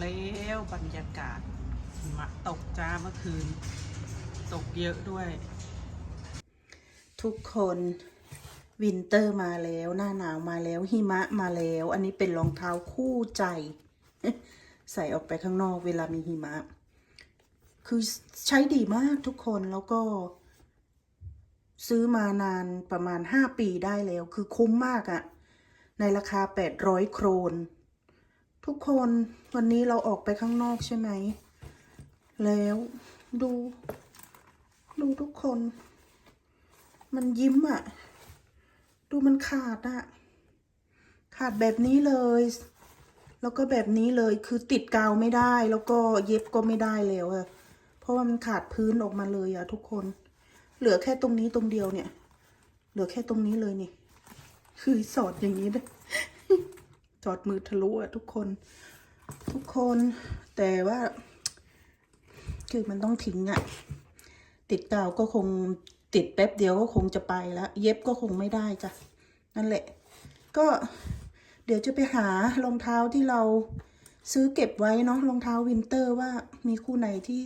แล้วบรรยากาศหิมะตกจ้าเมื่อคืน ตกเยอะด้วย ทุกคนวินเตอร์มาแล้วหน้าหนาวมาแล้วหิมะมาแล้ว อันนี้เป็นรองเท้าคู่ใจ ใส่ออกไปข้างนอกเวลามีหิมะ คือใช้ดีมากทุกคนแล้วก็ ซื้อมานานประมาณห้าปีได้แล้ว คือคุ้มมากอะในราคาแปดร้อยโครน ทุกคนวันนี้เราออกไปข้างนอกใช่ไหม แล้วดู ดูทุกคน มันยิ้มอะดูมันขาดอะขาดแบบนี้เลย แล้วก็แบบนี้เลยคือติดกาวไม่ได้ แล้วก็เย็บก็ไม่ได้แล้วอะเพราะว่ามันขาดพื้นออกมาเลยอะทุกคน เหลือแค่ตรงนี้ตรงเดียวเนี่ย เหลือแค่ตรงนี้เลยนี่ คือสอดอย่างนี้เลย อดมือทะลุอะทุกคน ทุกคนแต่ว่า คือมันต้องทิ้งอะติดกาวก็คงติดแป๊บเดียวก็คงจะไปแล้วเย็บก็คงไม่ได้จ้ะนั่นแหละ ก็เดี๋ยวจะไปหารองเท้าที่เราซื้อเก็บไว้เนาะรองเท้าวินเตอร์ว่ามีคู่ไหนที่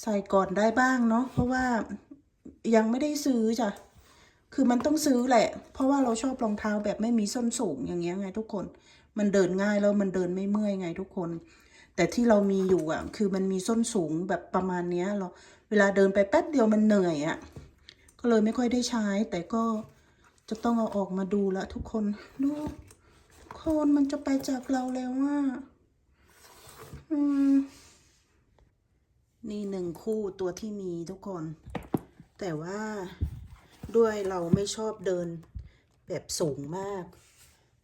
ใส่ก่อนได้บ้างเนาะเพราะว่ายังไม่ได้ซื้อจ้ะ คือมันต้องซื้อแหละ เพราะว่าเราชอบรองเท้าแบบไม่มีส้นสูงอย่างเงี้ยไงทุกคน มันเดินง่ายแล้วมันเดินไม่เมื่อยไงทุกคน แต่ที่เรามีอยู่อะ คือมันมีส้นสูงแบบประมาณเนี้ยเรา เวลาเดินไปแป๊บเดียวมันเหนื่อยอะ ก็เลยไม่ค่อยได้ใช้ แต่ก็จะต้องเอาออกมาดูละทุกคน ดูคนมันจะไปจากเราแล้วว่าอืมนี่หนึ่งคู่ตัวที่มีทุกคน แต่ว่า ด้วยเราไม่ชอบเดินแบบสูงมาก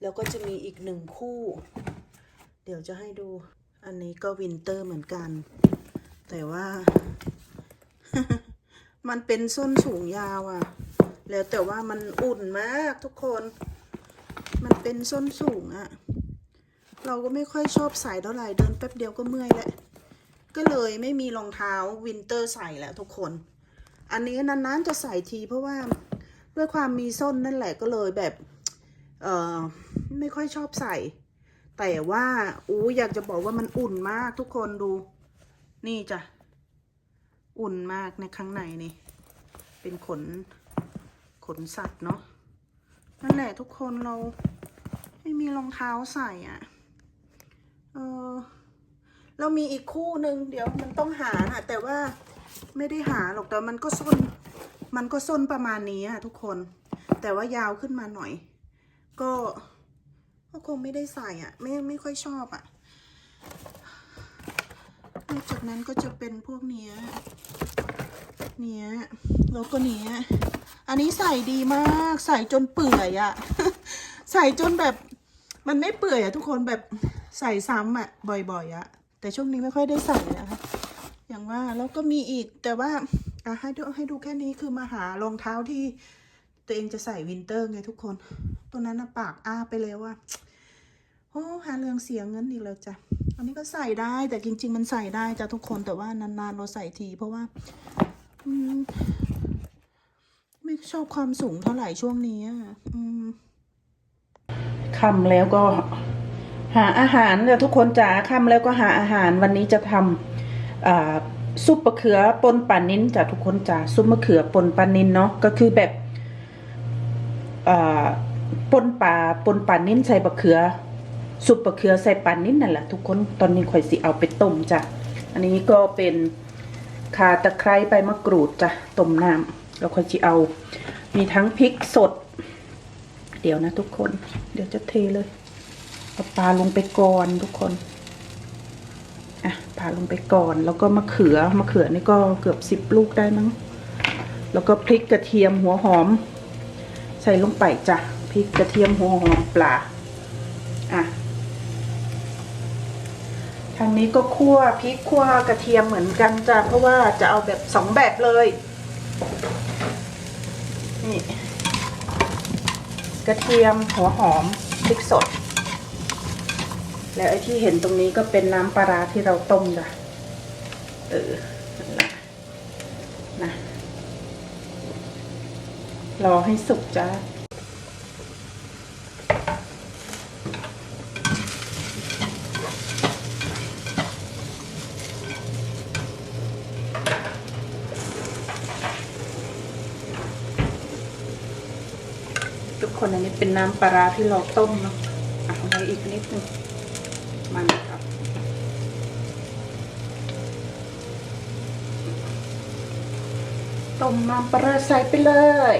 แล้วก็จะมีอีกหนึ่งคู่ เดี๋ยวจะให้ดู อันนี้ก็วินเตอร์เหมือนกัน แต่ว่า มันเป็นส้นสูงยาวอะ่ะ แล้วแต่ว่ามันอุ่นมากทุกคน มันเป็นส้นสูงอะ่ะ เราก็ไม่ค่อยชอบใส่เท่าไหร่เดินแป๊บเดียวก็เมื่อยแล้วก็เลยไม่มีรองเท้าวินเตอร์ใส่แล้วทุกคน อันนี้นานๆจะใส่ทีเพราะว่าด้วยความมีส้นนั่นแหละก็เลยแบบ เออไม่ค่อยชอบใส่ แต่ว่าอู้อยากจะบอกว่ามันอุ่นมากทุกคนดู นี่จ้ะ อุ่นมากในข้างในนี่ เป็นขน ขนสัตว์เนาะ นั่นแหละทุกคนเราไม่มีรองเท้าใส่อะ่ะ เออเรามีอีกคู่หนึ่งเดี๋ยวมันต้องหาน่ะ แต่ว่า ไม่ได้หาหรอกแต่มันก็ส้น มันก็ส้นประมาณนี้อะทุกคน แต่ว่ายาวขึ้นมาหน่อย ก็ก็คงไม่ได้ใส่อะไม่ไม่ค่อยชอบอะนอกจากนั้นก็จะเป็นพวกเนี้ย เนี้ย แล้วก็เนี้ย อันนี้ใส่ดีมาก ใส่จนเปื่อยอะใส่จนแบบ มันไม่เปื่อยอะทุกคนแบบใส่ซ้ำอะบ่อยๆอะแต่ช่วงนี้ไม่ค่อยได้ใส่นะคะ อย่างว่าแล้วก็มีอีกแต่ว่าอะให้ดูให้ดูแค่นี้คือมาหารองเท้าที่ตัวเองจะใส่วินเตอร์ไงทุกคน ตัวนั้นนะปากอ้าไปแล้วว่าโอ้หาเรื่องเสียเงินอีกแล้วจ้ะอันนี้ก็ใส่ได้แต่จริง ๆ มันใส่ได้จ้ะทุกคนแต่ว่านานๆเราใส่ทีเพราะว่าอืไม่ชอบความสูงเท่าไหร่ช่วงนี้อืมคำแล้วก็ หาอาหารเนี่ทุกคนจ๋าคำแล้วก็หาอาหารวันนี้จะทำอ่า ซุปมะเขือปนปลานิ้นจ้ะทุกคนจ๋าซุปมะเขือปนปลานิ้นเนาะก็คือแบบปนปลาปนปลานิ้นใส่บะเขือสุปบะเขือใส่ปลานิ้นนั่นแหละทุกคนตอนนี้ข่อยสิเอาไปต้มจ้ะอันนี้ก็เป็นข่าตะไคร้ใบมะกรูดจ้ะต้มน้ำแล้วค่อยจะเอา มีทั้งพริกสด เดี๋ยวนะทุกคน เดี๋ยวจะเทเลยเอาปลาลงไปก่อนทุกคน อะปลาลงไปก่อนแล้วก็มะเขือมะเขือนี่ก็เกือบสิบลูกได้มั้งแล้วก็พริกกระเทียมหัวหอม ใส่ลงไปจ้ะพริกกระเทียมหัวหอมปลาอะทางนี้ก็คั่วพริกคั่วกระเทียมเหมือนกันจ้ะเพราะว่าจะเอาแบบสองแบบเลยนี่กระเทียมหัวหอมพริกสด แล้วไอ้ที่เห็นตรงนี้ก็เป็นน้ำปลาที่เราต้มจ้ะเออนะรอให้สุกจ้าทุกคนอันนี้เป็นน้ำปลาที่เราต้มเนาะเอาไว้อีกนิดนึง มันครับต้มน้ำปลาใส่ไปเลย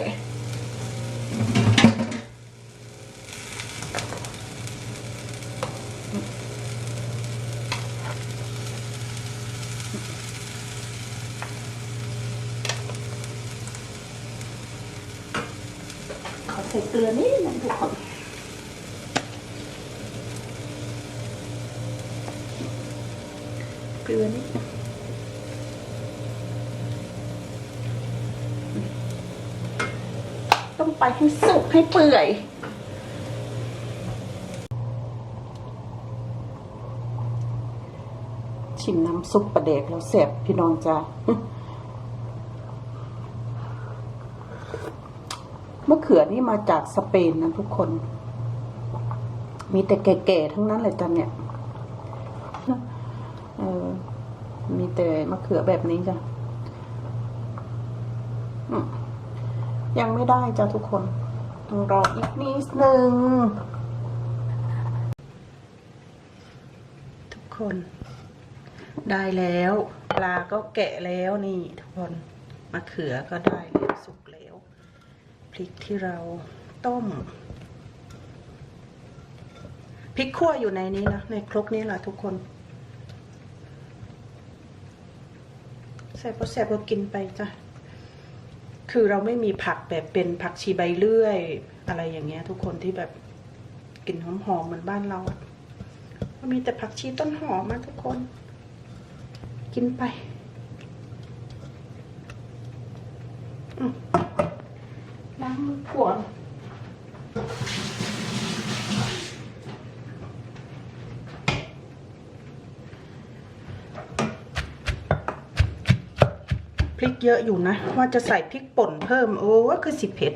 ขอใส่เกลือนิดนึงทุกคน กลือนิดต้องไปให้สุกให้เปื่อย ชิมน้ำซุปปลาเด็กแล้วแสบพี่น้องจ้ามะเขือนี่มาจากสเปนนะทุกคน มีแต่แก่ๆทั้งนั้นเลยจ้ะเนี่ย เออ มีแต่มะเขือแบบนี้จ้ะยังไม่ได้จ้ะทุกคนต้องรออีกนิดนึง ทุกคน ได้แล้ว ปลาก็แกะแล้วนี่ทุกคนมะเขือก็ได้แล้วสุกแล้ว พริกที่เราต้มพริกขั่วอยู่ในนี้นะในครกนี้แหละทุกคน ใส่พอแสบก็กินไปจ้ะ คือเราไม่มีผักแบบเป็นผักชีใบเลื่อย อะไรอย่างเงี้ย ทุกคนที่แบบกลิ่นหอมๆเหมือนบ้านเราอะมันมีแต่ผักชีต้นหอมมาทุกคน กินไปล้างมือก่อน พริกเยอะอยู่นะ ว่าจะใส่พริกป่นเพิ่ม โอ้ก็คือสิเผ็ด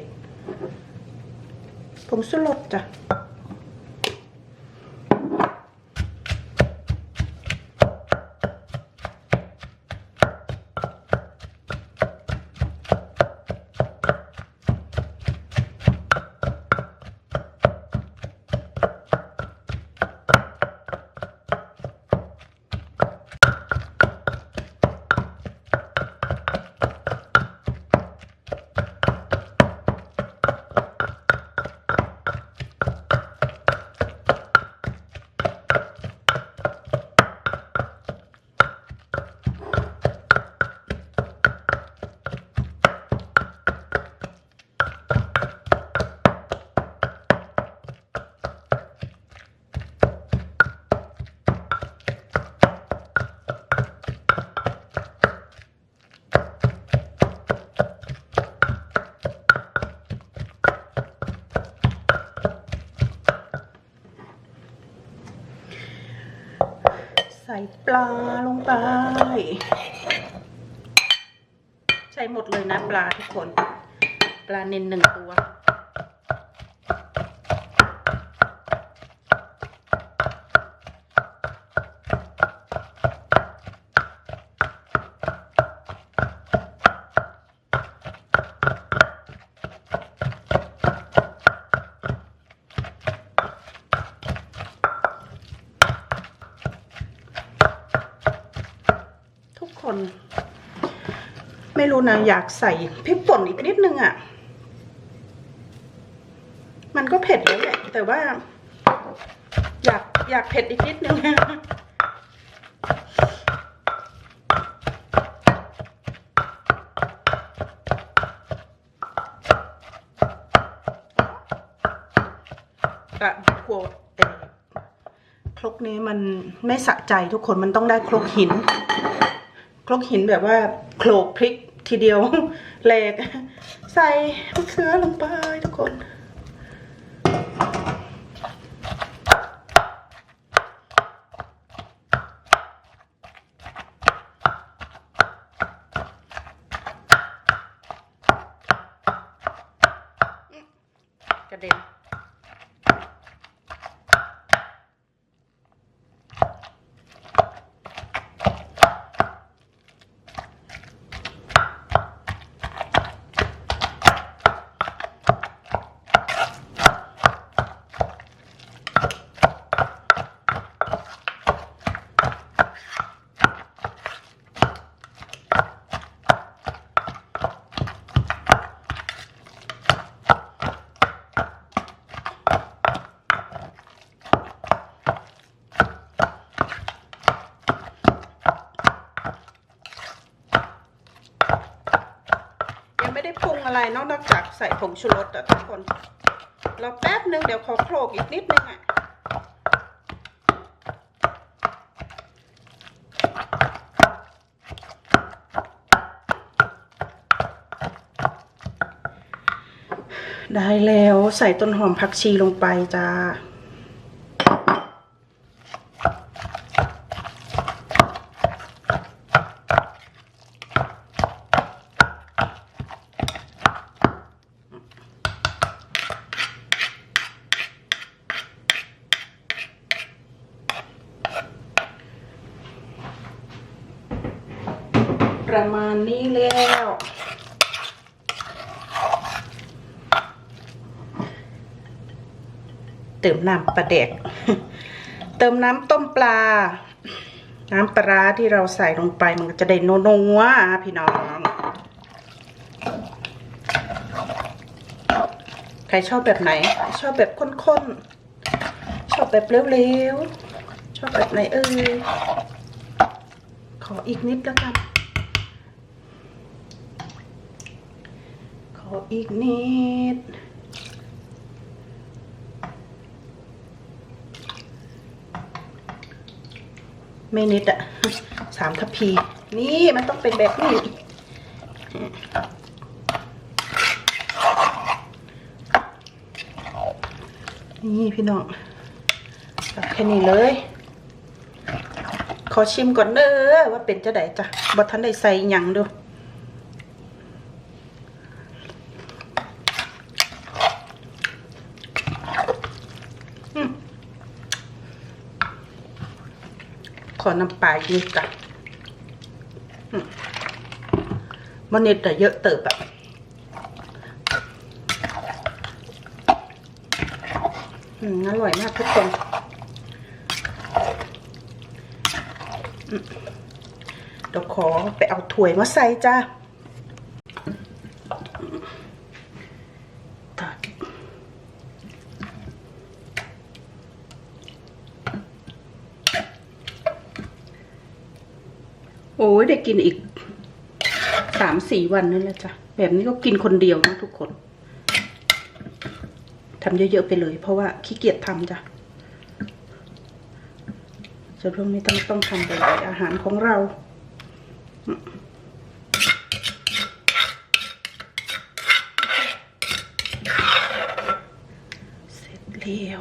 ผงสุรสจ้ะ ปลาลงไป ใช้หมดเลยนะปลาทุกคน ปลาเน้นหนึ่งตัว คนไม่รู้นะอยากใส่พริกป่นอีกนิดนึงอะ่ะ มันก็เผ็ดแล้วแหละแต่ว่า อยากอยากเผ็ดอีกนิดนึงกะกลัวครกนี้มันไม่สะใจทุกคนมันต้องได้ครกหิน ครกหินแบบว่าโขลกพริกทีเดียวแหลก ใส่มะเขือลงไปทุกคนกระเด็นอกนอกจากใส่ผงชูรสอะทุกคนรอแป๊บนึงเดี๋ยวขอโขลกอีกนิดนึงอะได้แล้วใส่ต้นหอมผักชีลงไปจ้า ประมาณนี้แล้ว เติมน้ำปลาแดกเติมน้ำต้มปลา น้ำปลาร้าที่เราใส่ลงไปมันก็จะได้นัวๆพี่น้อง ใครชอบแบบไหน ชอบแบบข้นๆ ชอบแบบเร็วๆ ชอบแบบไหนเอ่ยขออีกนิดแล้วกัน ข อีกนิด ไม่นิดอะสามทัพพี นี่มันต้องเป็นแบบนี้นี่พี่น้องตักแค่นี้เลย ขอชิมก่อนเด้อว่าเป็นจะไดจ้ะบ่ทันได้ใส่หยังดู ขอน้ำปลาอีกนิดจ้ะอืมมันนิดแต่เยอะเติบอะอืมอร่อยมากทุกคน เดี๋ยวขอไปเอาถ้วยมาใส่จ้า อ้ยได้กินอีกสามสี่วันนั่นแหละจ้ะ แบบนี้ก็กินคนเดียวนะทุกคนทำเยอะๆไปเลย เพราะว่าขี้เกียจทำจ้ะส่วนพวกนี้ต้องต้องทำบ่อยอาหารของเราเสร็จแล้ว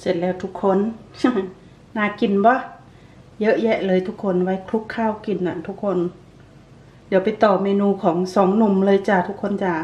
เสร็จแล้วทุกคน น่ากินปะ เยอะแยะเลยทุกคนไว้คลุกข้าวกินน่ะ ทุกคน เดี๋ยวไปต่อเมนูของสองหนุ่มเลยจ้าทุกคนจ้า